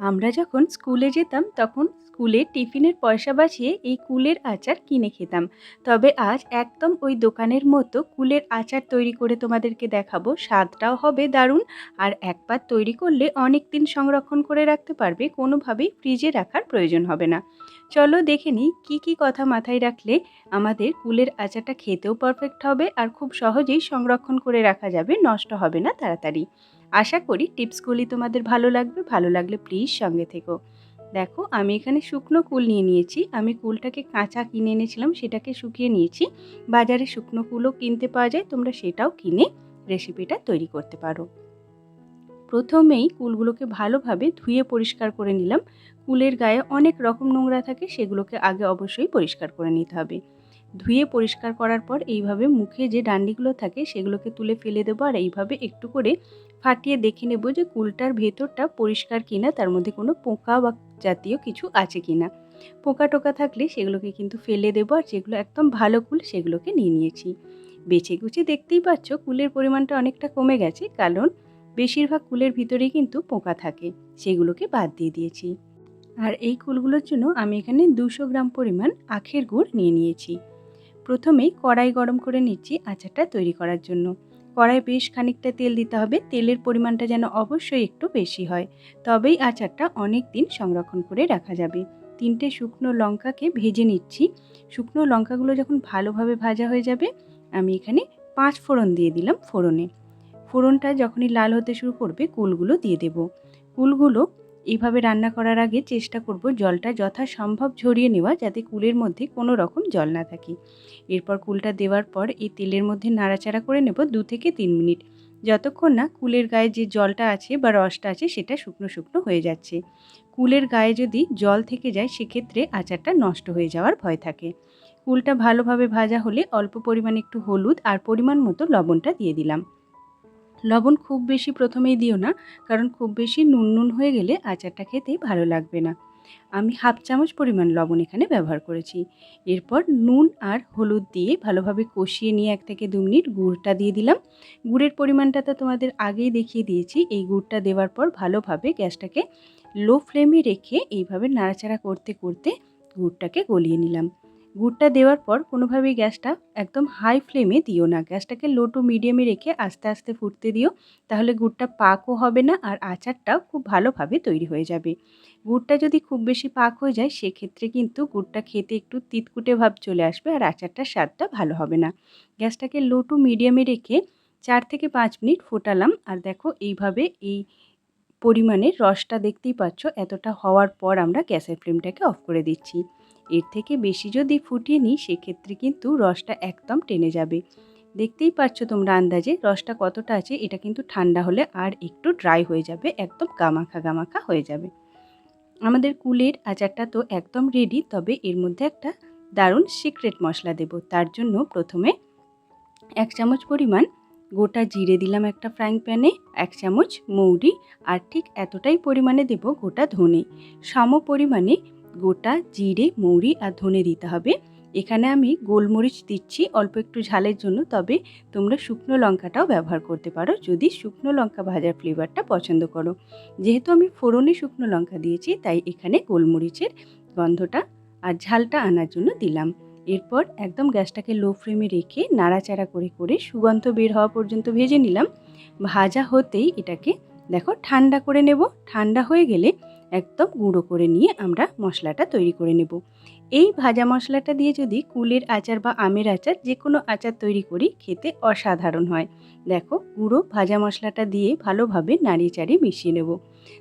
আমরা যখন স্কুলে যেতাম, তখন স্কুলে টিফিনের পয়সা বাঁচিয়ে এই কুলের আচার কিনে খেতাম। তবে আজ একদম ওই দোকানের মতো কুলের আচার তৈরি করে তোমাদেরকে দেখাবো। স্বাদটাও হবে দারুণ আর একবার তৈরি করলে অনেক দিন সংরক্ষণ করে রাখতে পারবে, কোনোভাবেই ফ্রিজে রাখার প্রয়োজন হবে না। চলো দেখে নিই কী কী কথা মাথায় রাখলে আমাদের কুলের আচারটা খেতেও পারফেক্ট হবে আর খুব সহজেই সংরক্ষণ করে রাখা যাবে, নষ্ট হবে না তাড়াতাড়ি। আশা করি টিপসগুলি তোমাদের ভালো লাগবে। ভালো লাগলে প্লিজ সঙ্গে থেকো। দেখো, আমি এখানে শুকনো কুল নিয়ে নিয়েছি। আমি কুলটাকে কাঁচা কিনে এনেছিলাম, সেটাকে শুকিয়ে নিয়েছি। বাজারে শুকনো কুলও কিনতে পাওয়া যায়, তোমরা সেটাও কিনে রেসিপিটা তৈরি করতে পারো। প্রথমেই কুলগুলোকে ভালোভাবে ধুয়ে পরিষ্কার করে নিলাম। কুলের গায়ে অনেক রকম নোংরা থাকে, সেগুলোকে আগে অবশ্যই পরিষ্কার করে নিতে হবে। ধুয়ে পরিষ্কার করার পর এইভাবে মুখে যে ডান্ডিগুলো থাকে সেগুলোকে তুলে ফেলে দেবো আর এইভাবে একটু করে ফাটিয়ে দেখে নেব যে কুলটার ভেতরটা পরিষ্কার কিনা, তার মধ্যে কোনো পোকা বা জাতীয় কিছু আছে কিনা। পোকা টোকা থাকলে সেগুলোকে কিন্তু ফেলে দেবো আর যেগুলো একদম ভালো কুল সেগুলোকে নিয়ে নিয়েছি। বেছে গুছে দেখতেই পাচ্ছ কুলের পরিমাণটা অনেকটা কমে গেছে, কারণ বেশিরভাগ কুলের ভিতরেই কিন্তু পোকা থাকে, সেগুলোকে বাদ দিয়ে দিয়েছি। আর এই কুলগুলোর জন্য আমি এখানে দুশো গ্রাম পরিমাণ আখের গুড় নিয়ে নিয়েছি। প্রথমেই কড়াই গরম করে নিচ্ছি আচারটা তৈরি করার জন্য। কড়াই বেশ খানিকটা তেল দিতে হবে, তেলের পরিমাণটা যেন অবশ্যই একটু বেশি হয়। তবেই আচারটা অনেক দিন সংরক্ষণ করে রাখা যাবে। তিনটে শুকনো লঙ্কাকে ভেজে নিচ্ছি। শুকনো লঙ্কাগুলো যখন ভালোভাবে ভাজা হয়ে যাবে, আমি এখানে পাঁচ ফোড়ন দিয়ে দিলাম ফোড়নে। ফোড়নটা যখনই লাল হতে শুরু করবে, কুলগুলো দিয়ে দেব। কুলগুলো এইভাবে রান্না করার আগে চেষ্টা করব জলটা যথাসম্ভব ঝরিয়ে নেওয়া যাতে কুলের মধ্যে কোনো রকম জল না থাকে। এরপর কুলটা দেওয়ার পর এই তেলের মধ্যে নাড়াচাড়া করে নেব দু থেকে তিন মিনিট। যতক্ষণ না কুলের গায়ে যে জলটা আছে বা রসটা আছে সেটা শুকনো শুকনো হয়ে যাচ্ছে। কুলের গায়ে যদি জল থেকে যায় সেক্ষেত্রে আচারটা নষ্ট হয়ে যাওয়ার ভয় থাকে। কুলটা ভালোভাবে ভাজা হলে অল্প পরিমাণে একটু হলুদ আর পরিমাণ মতো লবণটা দিয়ে দিলাম। লবণ খুব বেশি প্রথমেই দিও না, কারণ খুব বেশি নুন নুন হয়ে গেলে আচারটা খেতে ভালো লাগবে না। আমি হাফ চামচ পরিমাণ লবণ এখানে ব্যবহার করেছি। এরপর নুন আর হলুদ দিয়ে ভালোভাবে কষিয়ে নিয়ে এক থেকে দু মিনিট গুড়টা দিয়ে দিলাম। গুড়ের পরিমাণটা তো তোমাদের আগেই দেখিয়ে দিয়েছি। এই গুড়টা দেওয়ার পর ভালোভাবে গ্যাসটাকে লো ফ্লেমে রেখে এইভাবে নাড়াচাড়া করতে করতে গুড়টাকে গলিয়ে নিলাম। গুড়টা দেওয়ার পর কোনোভাবেই গ্যাসটা একদম হাই ফ্লেমে দিও না। গ্যাসটাকে লো টু মিডিয়ামে রেখে আস্তে আস্তে ফুটতে দিও, তাহলে গুড়টা পাকও হবে না আর আচারটাও খুব ভালোভাবে তৈরি হয়ে যাবে। গুড়টা যদি খুব বেশি পাক হয়ে যায়, সেক্ষেত্রে কিন্তু গুড়টা খেতে একটু তিতকুটে ভাব চলে আসবে আর আচারটার স্বাদটা ভালো হবে না। গ্যাসটাকে লো টু মিডিয়ামে রেখে চার থেকে পাঁচ মিনিট ফোটালাম। আর দেখো এইভাবে এই পরিমাণের রসটা দেখতেই পাচ্ছ, এতটা হওয়ার পর আমরা গ্যাসের ফ্লেমটাকে অফ করে দিচ্ছি। এর থেকে বেশি যদি ফুটিয়ে নিই, সেক্ষেত্রে কিন্তু রসটা একদম টেনে যাবে। দেখতেই পাচ্ছ তোমরা আন্দাজে রসটা কতটা আছে, এটা কিন্তু ঠান্ডা হলে আর একটু ড্রাই হয়ে যাবে, একদম গামাখা গামাখা হয়ে যাবে। আমাদের কুলের আচারটা তো একদম রেডি তবে এর মধ্যে একটা দারুণ সিক্রেট মশলা দেব। তার জন্য প্রথমে এক চামচ পরিমাণ গোটা জিরে দিলাম একটা ফ্রাইং প্যানে, এক চামচ মৌরি, আর ঠিক এতটাই পরিমাণে দেব গোটা ধনে। সম পরিমাণে গোটা জিরে, মৌরি আর ধনে দিতে হবে। এখানে আমি গোলমরিচ দিচ্ছি অল্প একটু ঝালের জন্য, তবে তোমরা শুকনো লঙ্কাটাও ব্যবহার করতে পারো যদি শুকনো লঙ্কা ভাজার ফ্লেভারটা পছন্দ করো। যেহেতু আমি ফোড়নে শুকনো লঙ্কা দিয়েছি, তাই এখানে গোলমরিচের গন্ধটা আর ঝালটা আনার জন্য দিলাম। এরপর একদম গ্যাসটাকে লো ফ্লেমে রেখে নাড়াচাড়া করে করে সুগন্ধ বের হওয়া পর্যন্ত ভেজে নিলাম। ভাজা হতেই এটাকে দেখো ঠান্ডা করে নেব। ঠান্ডা হয়ে গেলে একদম গুঁড়ো করে নিয়ে আমরা মশলাটা তৈরি করে নেব। এই ভাজা মশলাটা দিয়ে যদি কুলের আচার বা আমের আচার যে কোনো আচার তৈরি করি, খেতে অসাধারণ হয়। দেখো গুঁড়ো ভাজা মশলাটা দিয়ে ভালোভাবে নাড়িয়ে চাড়িয়ে মিশিয়ে নেব।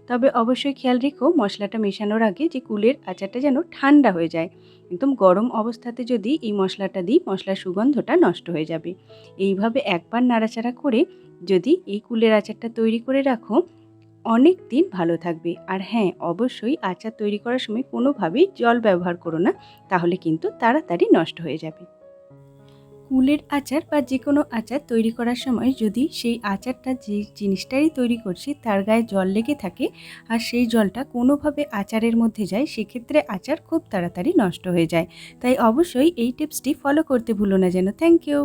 তবে অবশ্যই খেয়াল রেখো, মশলাটা মেশানোর আগে যে কুলের আচারটা যেন ঠান্ডা হয়ে যায়। একদম গরম অবস্থাতে যদি এই মশলাটা দিই, মশলার সুগন্ধটা নষ্ট হয়ে যাবে। এইভাবে একবার নাড়াচাড়া করে যদি এই কুলের আচারটা তৈরি করে রাখো, অনেক দিন ভালো থাকবে। আর হ্যাঁ অবশ্যই আচার তৈরি করার সময় কোনোভাবেই জল ব্যবহার করো না, তাহলে কিন্তু তাড়াতাড়ি নষ্ট হয়ে যাবে। কুলের আচার বা যে কোনো আচার তৈরি করার সময় যদি সেই আচারটা যে জিনিসটাই তৈরি করছি তার গায়ে জল লেগে থাকে আর সেই জলটা কোনোভাবে আচারের মধ্যে যায়, সেক্ষেত্রে আচার খুব তাড়াতাড়ি নষ্ট হয়ে যায়। তাই অবশ্যই এই টিপসটি ফলো করতে ভুলো না যেন। Thank you.